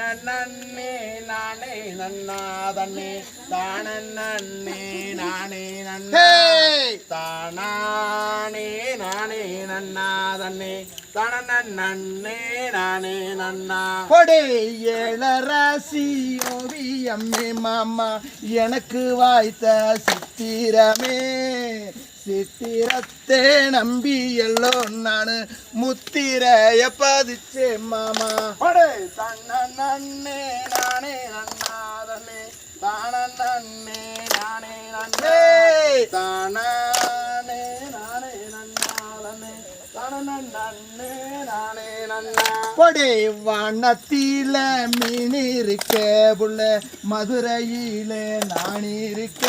நன்னே நானே நன்னா தன்னே தானே நானே நன்னா நானே நன்னா தன்னே தானே நானே நன்னா. கொடை ஏழராசி ஓவியம்மே மாமா. எனக்கு வாய்த்த சித்திரமே. சித்திரத்தே நம்பி எல்லோ நானு முத்திரைய பதிச்சே மாமா. ஒடே தன்னே நானே நன்னா தன்னே தானே நானே நன்னா! தானே நானே நன்னா தன்னே தானே நானே நன்னா கொடை வானத்தில மீன் இருக்க புள்ள மதுரையிலே நான் இருக்க.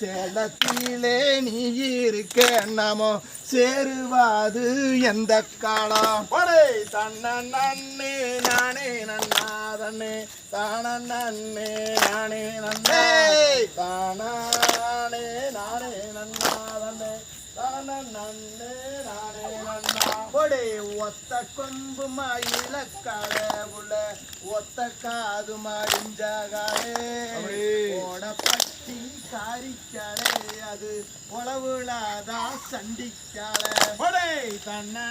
சேலத்திலே நீ இருக்க நாமோ சேருவாது எந்த காலம். ஒடே தன்னே நானே நன்னா தன்னே தானே நானே நன்னா! தானே நானே நன்னா தன்னே தானே நானே நன்னா கொடை ஒத்த கொம்பு மயில உள்ள ஒத்த காது மாடிஞ்சாகாலே. ஓடப்பட்டி காரிக்காலே அது உழவுலாதா சண்டிக்காலே. ஒடே தன்னே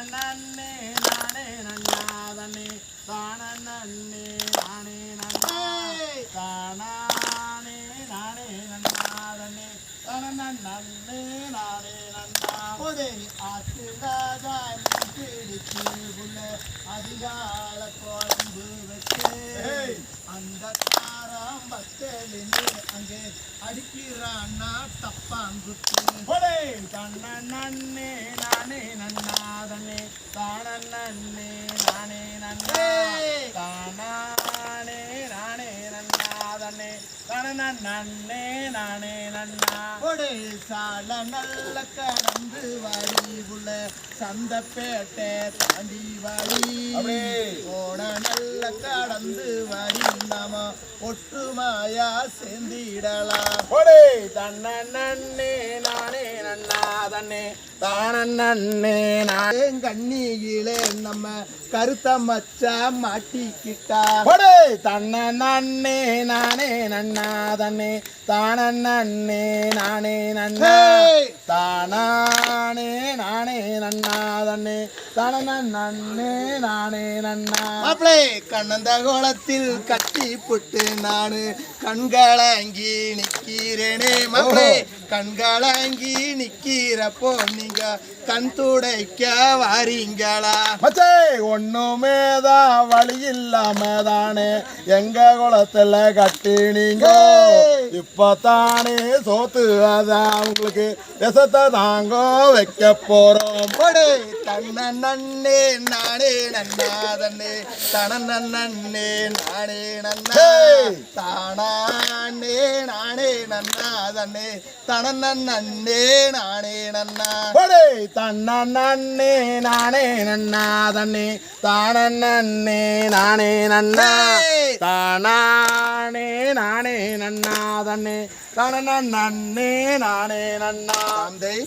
நானே நன்னா தன்னே தானே நானே நன்னா ஏய்! தானே நானே நன்னா தன்னே தானே நானே நன்னா ஒரே ஆத்துலாதா பிடிச்சு உள்ள அதிகால குழம்பு வச்சு! அந்த தாரம் பத்தலின்னு அங்கே அடிக்கிறான்னா தப்பாங்குத்து ஒடே தன்னே நானே நன்னா நானே நன்னா ஏய்! தானே நானே நன்னா தன்னே தானே நானே நன்னா. கொடை சால நல்ல கடந்து வாடி உள்ள சந்தப்பேட்டை தாண்டி அப்படியே. ஓட நல்ல கடந்து வாடி நாம ஒற்றுமையா சேர்ந்திடலாம். தன்னே நானே நன்னா தன்னே தானே நானே கண்ணியிலே நம்ம கருத்த மச்சா மாட்டிக்கிட்டா? ஒடே தன்னே நானே நன்னா தன்னே தானே நானே நன்னா. ஹேய்! தானே நானே நன்னா தன்னே தானே நானே நன்னா. மாப்பிளே கண்ணந்த கோலத்தில் கட்டி புட்டு நானு. கண்களாங்கி நிக்கிறேனே மாப்பிளே. கண்களாங்கி நிக்கிறப்போ நீங்க கண் துடைக்க வாரீங்களா? மச்சே ஒண்ணுமேதான் வழி இல்லாம தானே எங்க குளத்துல கட்டினீங்க? ஏய்! இப்பதானே சோத்து அதான் உங்களுக்கு விஷத்தை தாங்க வைக்க போறோம் கொடு தன்ன நன்னே நானே நன்னாதன்னே தன நன்னே நானே நன்னா ஹேய்! தானே நானே நன்னாதன்னே தன நன்னே நானே நன்னா ஒடே தன்ன நன்னே நானே நன்னா தன்னே தானே நானே நன்னா! தானே நானே நன்னா தன்னே தான நன்னே நானே நன்னா. தந்தை.